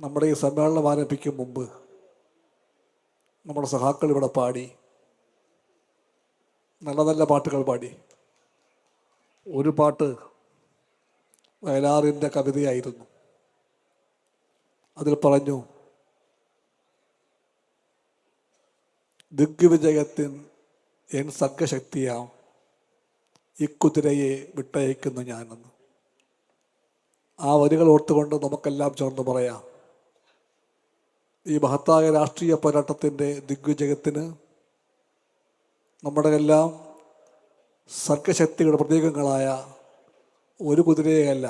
നമ്മുടെ ഈ സമ്മേളനം ആരംഭിക്കും മുമ്പ് നമ്മുടെ സഹാക്കൾ ഇവിടെ പാടി. നല്ല നല്ല പാട്ടുകൾ പാടി. ഒരു പാട്ട് വയലാറിന്റെ കവിതയായിരുന്നു. അതിൽ പറഞ്ഞു ദിഗ്വിജയത്തിൻ എൻ സർഗശക്തിയാം ഈ കുതിരയെ വിട്ടയക്കുന്നു ഞാനെന്ന്. ആ വരികൾ ഓർത്തുകൊണ്ട് നമുക്കെല്ലാം ചേർന്ന് പറയാം. ഈ മഹത്തായ രാഷ്ട്രീയ പോരാട്ടത്തിന്റെ ദിഗ്വിജയത്തിന് നമ്മുടെ എല്ലാം സർഗശക്തിയുടെ പ്രതീകങ്ങളായ ഒരു കുതിരയല്ല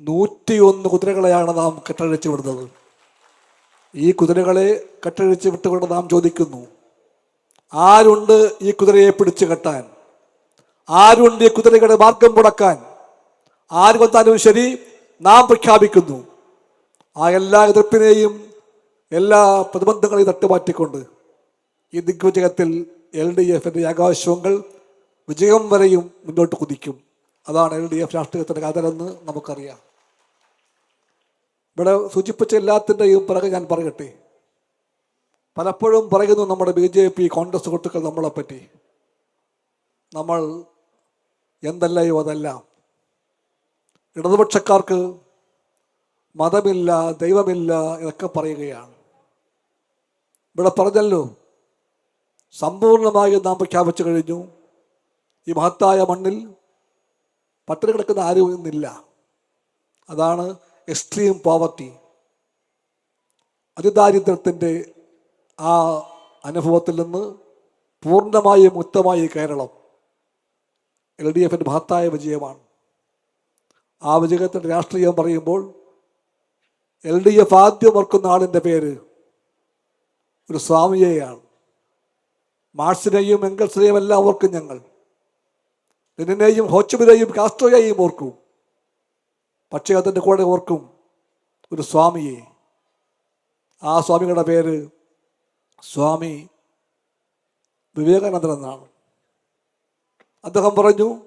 നൂറ്റിയൊന്ന് കുതിരകളെയാണ് നാം കെട്ടഴിച്ചു വിടുന്നത്. ഈ കുതിരകളെ കെട്ടഴിച്ച് വിട്ടുകൊണ്ട് നാം ചോദിക്കുന്നു ആരുണ്ട് ഈ കുതിരയെ പിടിച്ചു കെട്ടാൻ? ആരുണ്ട് ഈ കുതിരകളുടെ മാർഗം മുടക്കാൻ? ആര് വന്നാലും ശരി നാം പ്രഖ്യാപിക്കുന്നു. ആ എല്ലാ എതിർപ്പിനെയും എല്ലാ പ്രതിബന്ധങ്ങളെയും തട്ടുമാറ്റിക്കൊണ്ട് ഈ ദിഗ്വിജയത്തിൽ എൽ ഡി എഫിന്റെ ആകാശങ്ങൾ വിജയം വരെയും മുന്നോട്ട് കുതിക്കും. അതാണ് എൽ ഡി എഫ് രാഷ്ട്രീയത്തിന്റെ കാതലെന്ന് നമുക്കറിയാം. ഇവിടെ സൂചിപ്പിച്ച എല്ലാത്തിന്റെയും പിറകെ ഞാൻ പറയട്ടെ. പലപ്പോഴും പറയുന്നു നമ്മുടെ ബി ജെ പി കോൺഗ്രസ് സുഹൃത്തുക്കൾ നമ്മളെപ്പറ്റി. നമ്മൾ എന്തല്ലയോ അതെല്ലാം. ഇടതുപക്ഷക്കാർക്ക് മതമില്ല ദൈവമില്ല എന്നൊക്കെ പറയുകയാണ്. ഇവിടെ പറഞ്ഞല്ലോ സമ്പൂർണമായി നാം പ്രഖ്യാപിച്ചു കഴിഞ്ഞു. ഈ മഹത്തായ മണ്ണിൽ പട്ടിണി കിടക്കുന്ന ആരും ഇന്നില്ല. അതാണ് എക്സ്ട്രീം പോവർട്ടി അതിദാരിദ്ര്യത്തിന്റെ ആ അനുഭവത്തിൽ നിന്ന് പൂർണമായും മുക്തമായി കേരളം എൽ ഡി എഫിന്റെ മഹത്തായ വിജയമാണ്. ആ വിജയത്തിന്റെ രാഷ്ട്രീയം പറയുമ്പോൾ എൽ ഡി എഫ് ആദ്യം ഓർക്കുന്ന ആളിന്റെ പേര് ഒരു സ്വാമിയെയാണ്. മാർസിനെയും എംഗൽസിനെയും എല്ലാം ഓർക്കും ഞങ്ങൾ. ലെനിനെയും ഹോച്ചുബിനെയും കാസ്ട്രോയെയും ഓർക്കും. പക്ഷേ അതിന്റെ കൂടെ ഓർക്കും ഒരു സ്വാമിയെ. ആ സ്വാമികളുടെ പേര് സ്വാമി വിവേകാനന്ദൻ എന്നാണ്. അദ്ദേഹം പറഞ്ഞു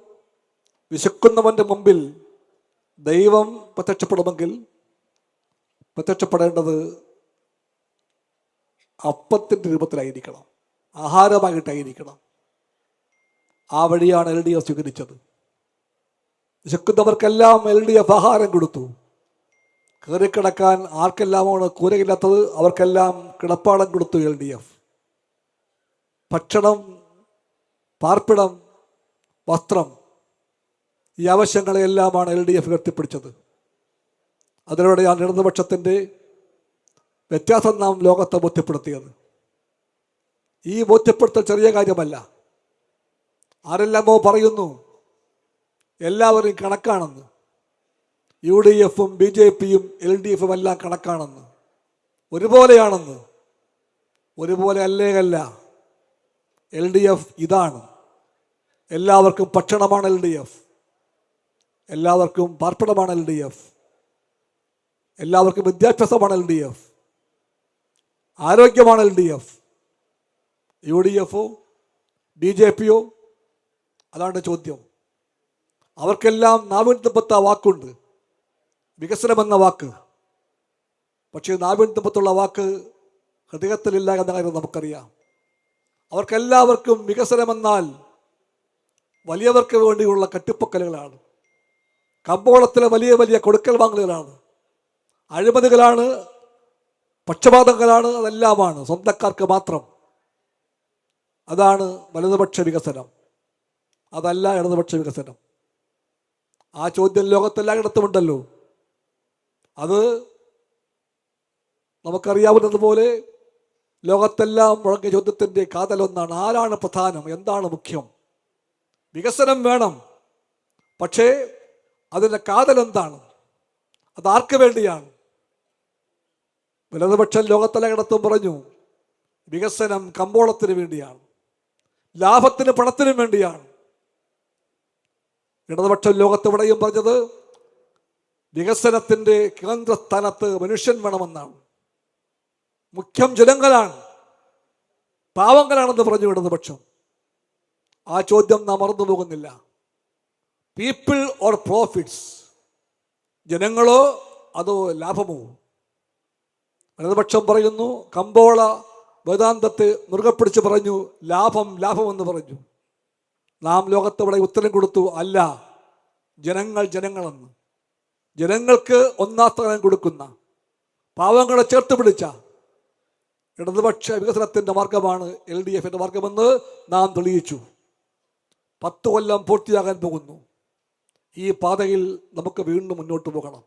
വിശക്കുന്നവന്റെ മുമ്പിൽ ദൈവം പ്രത്യക്ഷപ്പെടുമെങ്കിൽ പ്രത്യക്ഷപ്പെടേണ്ടത് അപ്പത്തിന്റെ രൂപത്തിലായിരിക്കണം. ആഹാരമായിട്ടായിരിക്കണം. ആ വഴിയാണ് എൽ ഡി എഫ് സ്വീകരിച്ചത്. വിശക്കുന്നവർക്കെല്ലാം എൽ ഡി എഫ് ആഹാരം കൊടുത്തു. കയറിക്കിടക്കാൻ ആർക്കെല്ലാമാണ് കൂരയില്ലാത്തത് അവർക്കെല്ലാം കിടപ്പാടം കൊടുത്തു എൽ ഡി എഫ്. ഭക്ഷണം പാർപ്പിടം വസ്ത്രം ഈ ആവശ്യങ്ങളെല്ലാമാണ് എൽ ഡി എഫ് ഉയർത്തിപ്പിടിച്ചത്. അതിലൂടെയാണ് ഇടതുപക്ഷത്തിന്റെ വ്യത്യാസം നാം ലോകത്തെ ബോധ്യപ്പെടുത്തിയത്. ഈ ബോധ്യപ്പെടുത്തൽ ചെറിയ കാര്യമല്ല. ആരെല്ലാമോ പറയുന്നു എല്ലാവരും കണക്കാണെന്ന്. യു ഡി എഫും ബി ജെ പിയും എൽ ഡി എഫും എല്ലാം കണക്കാണെന്ന്. ഒരുപോലെയാണെന്ന്. ഒരുപോലെ അല്ലേ അല്ല. എൽ ഡി എഫ് ഇതാണ്. എല്ലാവർക്കും ഭക്ഷണമാണ് എൽ ഡി എഫ് എല്ലാവർക്കും പാർപ്പിടമാണ് എൽ ഡി എഫ് എല്ലാവർക്കും വിദ്യാഭ്യാസമാണ് എൽ ഡി എഫ് ആരോഗ്യമാണ് L D F? U D എഫോ? B J പിയോ? അതാണ് ചോദ്യം. അവർക്കെല്ലാം നാവിൻ തുമ്പത്ത് ആ വാക്കുണ്ട്. വികസനമെന്ന വാക്ക്. പക്ഷേ നാവിൻ തുമ്പത്തുള്ള വാക്ക് ഹൃദയത്തിലില്ല എന്ന കാര്യം നമുക്കറിയാം. അവർക്കെല്ലാവർക്കും വികസനമെന്നാൽ വലിയവർക്ക് വേണ്ടിയുള്ള കെട്ടിപ്പൊക്കലുകളാണ്. കമ്പോളത്തിലെ വലിയ വലിയ കൊടുക്കൽ വാങ്ങലുകളാണ്. അഴിമതികളാണ് പക്ഷപാതങ്ങളാണ് അതെല്ലാമാണ് സ്വന്തക്കാർക്ക് മാത്രം. അതാണ് വലതുപക്ഷ വികസനം. അതല്ല ഇടതുപക്ഷ വികസനം. ആ ചോദ്യം ലോകത്തെല്ലാം ലോകത്തെല്ലായിടത്തുമുണ്ടല്ലോ അത് നമുക്കറിയാവുന്നതുപോലെ ലോകത്തെല്ലാം മുഴങ്ങിയ ചോദ്യത്തിന്റെ കാതലൊന്നാണ് ആരാണ് പ്രധാനം എന്താണ് മുഖ്യം? വികസനം വേണം. പക്ഷേ അതിന്റെ കാതലെന്താണ്? അത് വേണ്ടിയാണ്? വലതുപക്ഷം ലോകത്തലകടത്തും പറഞ്ഞു വികസനം കമ്പോളത്തിന് വേണ്ടിയാണ് ലാഭത്തിന് പണത്തിനും വേണ്ടിയാണ്. ഇടതുപക്ഷം ലോകത്തെവിടെയും പറഞ്ഞത് വികസനത്തിന്റെ കേന്ദ്രസ്ഥാനത്ത് മനുഷ്യൻ വേണമെന്നാണ്. മുഖ്യം ജനങ്ങളാണ് പാവങ്ങളാണെന്ന് പറഞ്ഞു ഇടതുപക്ഷം. ആ ചോദ്യം നാം മറന്നു പോകുന്നില്ല. പീപ്പിൾ ഓർ പ്രോഫിറ്റ്സ് ജനങ്ങളോ അതോ ലാഭമോ? ഇടതുപക്ഷം പറയുന്നു കമ്പോള വേദാന്തത്തെ മുറുകെ പിടിച്ച് പറഞ്ഞു ലാഭം ലാഭമെന്ന് പറഞ്ഞു. നാം ലോകത്തവിടെ ഉത്തരം കൊടുത്തു അല്ല ജനങ്ങൾ ജനങ്ങളെന്ന്. ജനങ്ങൾക്ക് ഒന്നാം സ്ഥാനം കൊടുക്കുന്ന പാവങ്ങളെ ചേർത്ത് പിടിച്ച ഇടതുപക്ഷ വികസനത്തിന്റെ മാർഗമാണ് എൽ ഡി എഫിന്റെ മാർഗമെന്ന് നാം തെളിയിച്ചു. പത്ത് കൊല്ലം പൂർത്തിയാകാൻ പോകുന്നു. ഈ പാതയിൽ നമുക്ക് വീണ്ടും മുന്നോട്ട് പോകണം.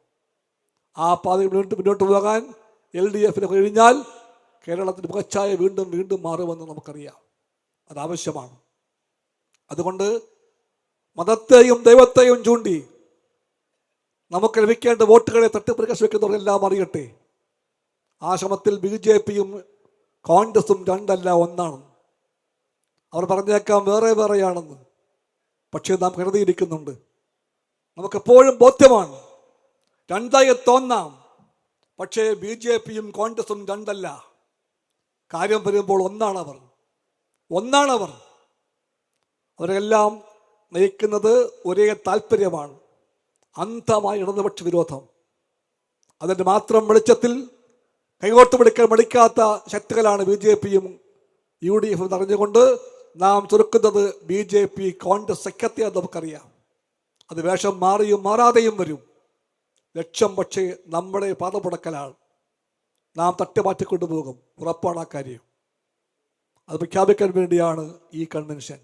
ആ പാതയിൽ വീണ്ടും മുന്നോട്ട് പോകാൻ എൽ ഡി എഫിന് കഴിഞ്ഞാൽ കേരളത്തിന് മുഖച്ഛായ വീണ്ടും വീണ്ടും മാറുമെന്ന് നമുക്കറിയാം. അതാവശ്യമാണ് അതുകൊണ്ട് മതത്തെയും ദൈവത്തെയും ചൂണ്ടി നമുക്ക് ലഭിക്കേണ്ട വോട്ടുകളെ തട്ടിപ്പറിക്കാൻ വെക്കുന്നവരെല്ലാം അറിയട്ടെ. ആ ശ്രമത്തിൽ ബി ജെ പിയും കോൺഗ്രസും രണ്ടല്ല ഒന്നാണ്. അവർ പറഞ്ഞേക്കാം വേറെ വേറെയാണെന്ന്. പക്ഷേ നാം കരുതിയിരിക്കുന്നുണ്ട്. നമുക്കെപ്പോഴും ബോധ്യമാണ്. രണ്ടായി തോന്നാം പക്ഷേ ബി ജെ പിയും കോൺഗ്രസും രണ്ടല്ല. കാര്യം വരുമ്പോൾ ഒന്നാണവർ. ഒന്നാണവർ. അവരെല്ലാം നയിക്കുന്നത് ഒരേ താല്പര്യമാണ് അന്ധമായ ഇടതുപക്ഷ വിരോധം. അതിന്റെ മാത്രം വെളിച്ചത്തിൽ കൈകോട്ട് പിടിക്കാൻ മടിക്കാത്ത ശക്തികളാണ് ബി ജെ പിയും യു ഡി എഫും അറിഞ്ഞുകൊണ്ട് നാം ചുരുക്കുന്നത് ബി ജെ പി കോൺഗ്രസ് സഖ്യത്തെ നമുക്കറിയാം. അത് വേഷം മാറിയും മാറാതെയും വരും. ലക്ഷ്യം പക്ഷേ നമ്മുടെ പാതമുടക്കലാണ് നാം തട്ടിമാറ്റിക്കൊണ്ടുപോകും. ഉറപ്പാണ് ആ കാര്യം. അത് പ്രഖ്യാപിക്കാൻ വേണ്ടിയാണ് ഈ കൺവെൻഷൻ.